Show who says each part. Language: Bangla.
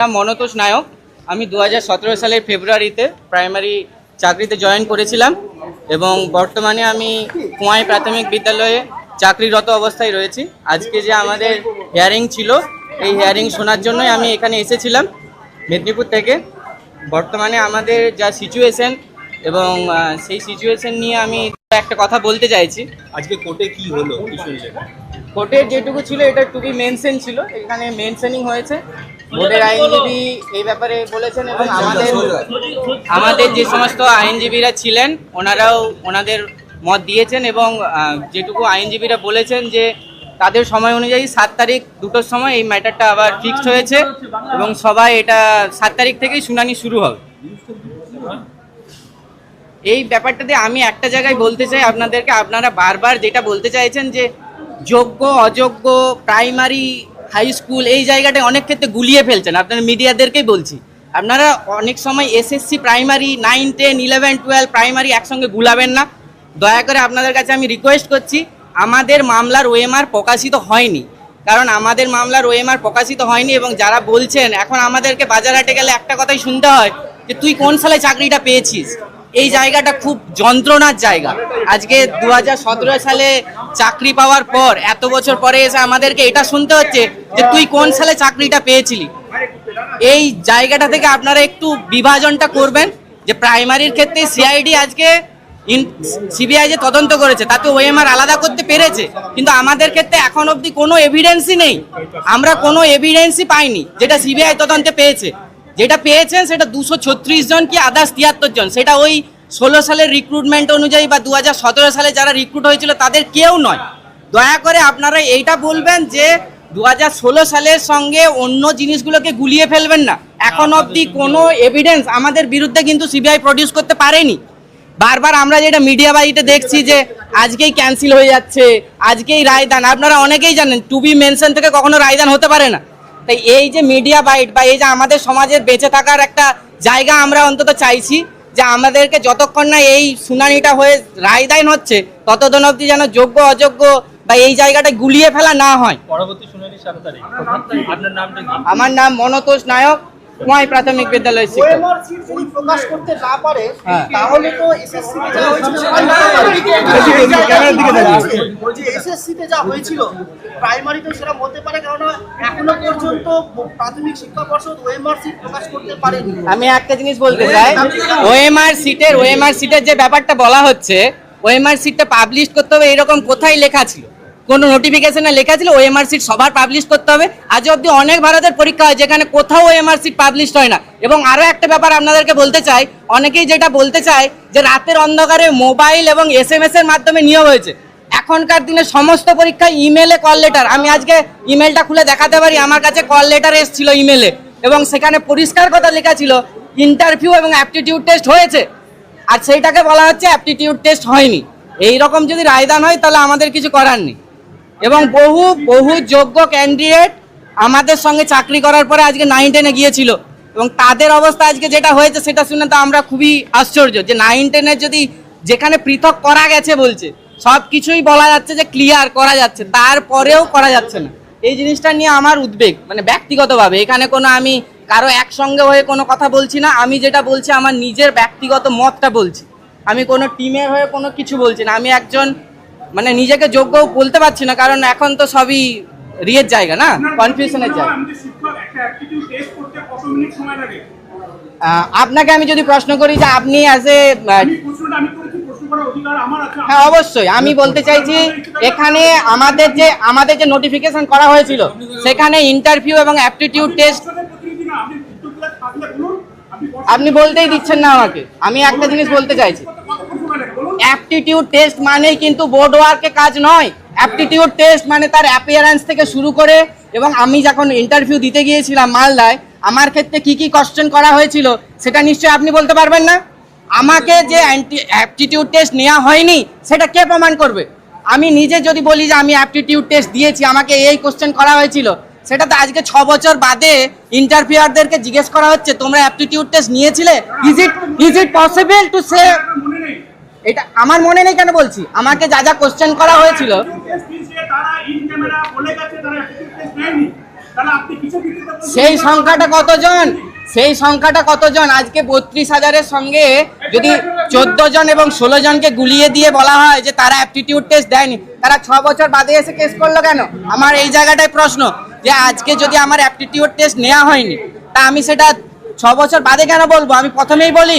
Speaker 1: নাম মনতোষ নায়ক। আমি দু হাজার সতেরো সালের ফেব্রুয়ারিতে প্রাইমারি চাকরিতে জয়েন করেছিলাম এবং বর্তমানে আমি কুয়াই প্রাথমিক বিদ্যালয়ে চাকরিরত অবস্থায় রয়েছি। আজকে যে আমাদের হিয়ারিং ছিল এই হিয়ারিং শোনার জন্যই আমি এখানে এসেছিলাম মেদিনীপুর থেকে। বর্তমানে আমাদের যা সিচুয়েশন এবং সেই সিচুয়েশন নিয়ে আমি একটা কথা বলতে চাইছি।
Speaker 2: আজকে কোর্টে কি হলো?
Speaker 1: কোর্টের যেটুকু ছিল এটা টুবি মেনশন ছিল। এখানে মেনশনিং হয়েছে। বোর্ডের আইনজীবী এই ব্যাপারে বলেছেন এবং আমাদের আমাদের যে সমস্ত আইনজীবীরা ছিলেন ওনারাও ওনাদের মত দিয়েছেন এবং যেটুকু আইনজীবীরা বলেছেন যে তাদের সময় অনুযায়ী সাত তারিখ দুটোর সময় এই ম্যাটারটা আবার ফিক্সড হয়েছে এবং সবাই এটা সাত তারিখ থেকেই শুনানি শুরু হবে। এই ব্যাপারটাতে আমি একটা জায়গায় বলতে চাই আপনাদেরকে আপনারা বারবার যেটা বলতে চাইছেন যে যোগ্য অযোগ্য প্রাইমারি হাই স্কুল এই জায়গাটা অনেক ক্ষেত্রে গুলিয়ে ফেলছেন। আপনারা মিডিয়াদেরকেই বলছি। আপনারা অনেক সময় SSC primary nine ten eleven twelve primary একসঙ্গে গুলাবেন না। দয়া করে আপনাদের কাছে আমি রিকোয়েস্ট করছি, আমাদের মামলার ওএমআর প্রকাশিত হয়নি। কারণ আমাদের মামলার ওএমআর প্রকাশিত হয়নি এবং যারা বলছেন, এখন আমাদেরকে বাজার হাটে গেলে একটা কথাই শুনতে হয় যে, তুই কোন সালে চাকরিটা পেয়েছিস? এই জায়গাটা খুব যন্ত্রণার জায়গা। আজকে দু হাজার সতেরো সালে চাকরি পাওয়ার পর, এত বছর পরে এসে আমাদেরকে এটা শুনতে হচ্ছে যে তুই কোন সালে চাকরিটা পেয়েছিলি? এই জায়গাটা থেকে আপনারা একটু বিভাজনটা করবেন যে প্রাইমারির ক্ষেত্রে সিআইডি আজকে সিবিআই যে তদন্ত করেছে, তাতে ওএমআর আলাদা করতে পেরেছে। কিন্তু আমাদের ক্ষেত্রে এখন অবধি কোনো এভিডেন্সই নেই। আমরা কোনো এভিডেন্সই পাইনি যেটা সিবিআই তদন্তে পেয়েছে। যেটা পেয়েছেন সেটা দুশো ছত্রিশ জন কি আদার্স তিয়াত্তর জন? সেটা ওই ষোলো সালের রিক্রুটমেন্ট অনুযায়ী বা দু হাজার সতেরো সালে যারা রিক্রুট হয়েছিল তাদের কেউ নয়। দয়া করে আপনারা এইটা বলবেন যে দু হাজার ষোলো সালের সঙ্গে অন্য জিনিসগুলোকে গুলিয়ে ফেলবেন না। এখন অবধি কোনো এভিডেন্স আমাদের বিরুদ্ধে কিন্তু সিবিআই প্রডিউস করতে পারেনি। বারবার আমরা যেটা মিডিয়া বাড়িতে দেখছি যে আজকেই ক্যান্সেল হয়ে যাচ্ছে আজকেই রায়দান আপনারা অনেকেই জানেন টু বি মেনশন থেকে কখনো রায়দান হতে পারে না। তাই এই যে মিডিয়া বাইট বা এই যে আমাদের সমাজের বেঁচে থাকার একটা জায়গা আমরা অন্তত চাইছি যে আমাদেরকে যতক্ষণ না এই শুনানিটা হয়ে রায়দান হচ্ছে ততদিন অবধি যেন যোগ্য অযোগ্য বা এই জায়গাটা গুলিয়ে ফেলা না হয়।
Speaker 2: পরবর্তী শুনানি তারিখ। আপনার নামটা
Speaker 1: আমার নাম মনতোষ নায়ক কুয়াই প্রাথমিক বিদ্যালয় শিক্ষক।
Speaker 3: ওএমআর সিট যদি প্রকাশ করতে না পারে। তাহলে তো এসএসসি তে যা হয়েছিল এসএসসি তে যা হয়েছিল প্রাইমারিতে সেটা হতে পারে কারণ এখনও পর্যন্ত প্রাথমিক শিক্ষা পর্ষদ ওএমআর সিট প্রকাশ করতে পারেনি।
Speaker 1: আমি একটা জিনিস বলতে চাই ওএমআর সিটের ওএমআর সিটের যে ব্যাপারটা বলা হচ্ছে ওএমআর সিটটা পাবলিশ করতে হবে এরকম কোথায় লেখা ছিল? কোনো নোটিফিকেশনে লেখা ছিল ওএমআর সিট সবার পাবলিশ করতে হবে। আজ অবধি অনেক ভারতের পরীক্ষা হয় যেখানে কোথাও ওএমআর সিট পাবলিশ হয় না। এবং আরও একটা ব্যাপার আপনাদেরকে বলতে চাই অনেকেই যেটা বলতে চায় যে রাতের অন্ধকারে মোবাইল এবং এস এম এস এর মাধ্যমে নিয়োগ হয়েছে। এখনকার দিনে সমস্ত পরীক্ষা ইমেলে কল লেটার আমি আজকে ইমেলটা খুলে দেখাতে পারি, আমার কাছে কল লেটার এসেছিল ইমেলে এবং সেখানে পরিষ্কার কথা লেখা ছিল ইন্টারভিউ এবং অ্যাপটিটিউড টেস্ট হয়েছে। আর সেইটাকে বলা হচ্ছে অ্যাপটিটিউড টেস্ট হয়নি। এই রকম যদি রায়দান হয়, তাহলে আমাদের কিছু করার নেই। এবং বহু বহু যোগ্য ক্যান্ডিডেট আমাদের সঙ্গে চাকরি করার পরে আজকে নাইন টেনে গিয়েছিল। এবং তাদের অবস্থা আজকে যেটা হয়েছে, সেটা শুনে তো আমরা খুবই আশ্চর্য যে নাইন টেনের যদি যেখানে পৃথক করা গেছে বলছে সব কিছুই বলা যাচ্ছে যে ক্লিয়ার করা যাচ্ছে তারপরেও করা যাচ্ছে না। এই জিনিসটা নিয়ে আমার উদ্বেগ মানে ব্যক্তিগতভাবে। এখানে কোনো আমি কারও একসঙ্গে হয়ে কোনো কথা বলছি না, আমি যেটা বলছি আমার নিজের ব্যক্তিগত মতটা বলছি। আমি কোনো টিমের হয়ে কোনো কিছু বলছি না। আমি একজন মানে নিজেকে যোগ্য বলতে পারছি না, কারণ এখন তো সবই রিয়ের জায়গা না কনফিউশনের জায়গা। আপনাকে আমি যদি প্রশ্ন করি যে আপনি অ্যাজ এ হ্যাঁ অবশ্যই। আমি বলতে চাইছি, এখানে আমাদের যে আমাদের যে নোটিফিকেশন করা হয়েছিল, সেখানে ইন্টারভিউ এবং অ্যাপটিটিউড টেস্ট
Speaker 4: আপনি
Speaker 1: বলতেই দিচ্ছেন না আমাকে। আমি একটা জিনিস বলতে চাইছি। অ্যাপটিটিউড টেস্ট মানেই কিন্তু বোর্ড ওয়ার্কে কাজ নয়। অ্যাপটিটিউড টেস্ট মানে তার অ্যাপিয়ারেন্স থেকে শুরু করে এবং আমি যখন ইন্টারভিউ দিতে গিয়েছিলাম মালদায়, আমার ক্ষেত্রে কি কি কোশ্চেন করা হয়েছিল, সেটা নিশ্চয়ই আপনি বলতে পারবেন না? আমাকে যে অ্যাপটিটিউড টেস্ট নেওয়া হয়নি, সেটা কে প্রমাণ করবে? আমি নিজে যদি বলি যে আমি অ্যাপটিটিউড টেস্ট দিয়েছি, আমাকে এই কোশ্চেন করা হয়েছিল, সেটা তো আজকে ছ বছর বাদে ইন্টারভিউয়ারদেরকে জিজ্ঞেস করা হচ্ছে, তোমরা অ্যাপটিটিউড টেস্ট নিয়েছিলে? Is it is it possible to say এটা আমার মনে নেই কেন বলছি? আমাকে যা যা কোশ্চেন করা হয়েছিল? সেই সংখ্যাটা কতজন? সেই সংখ্যাটা কতজন? আজকে বত্রিশ হাজারের সঙ্গে যদি চোদ্দ জন এবং ষোলো জনকে গুলিয়ে দিয়ে বলা হয় যে তারা অ্যাপটিটিউড টেস্ট দেয়নি, তারা ছ বছর বাদে এসে কেস করল কেন? আমার এই জায়গাটায় প্রশ্ন, যে আজকে যদি আমার অ্যাপটিটিউড টেস্ট নেওয়া হয়নি, তা আমি সেটা ছ বছর বাদে কেন বলব? আমি প্রথমেই বলি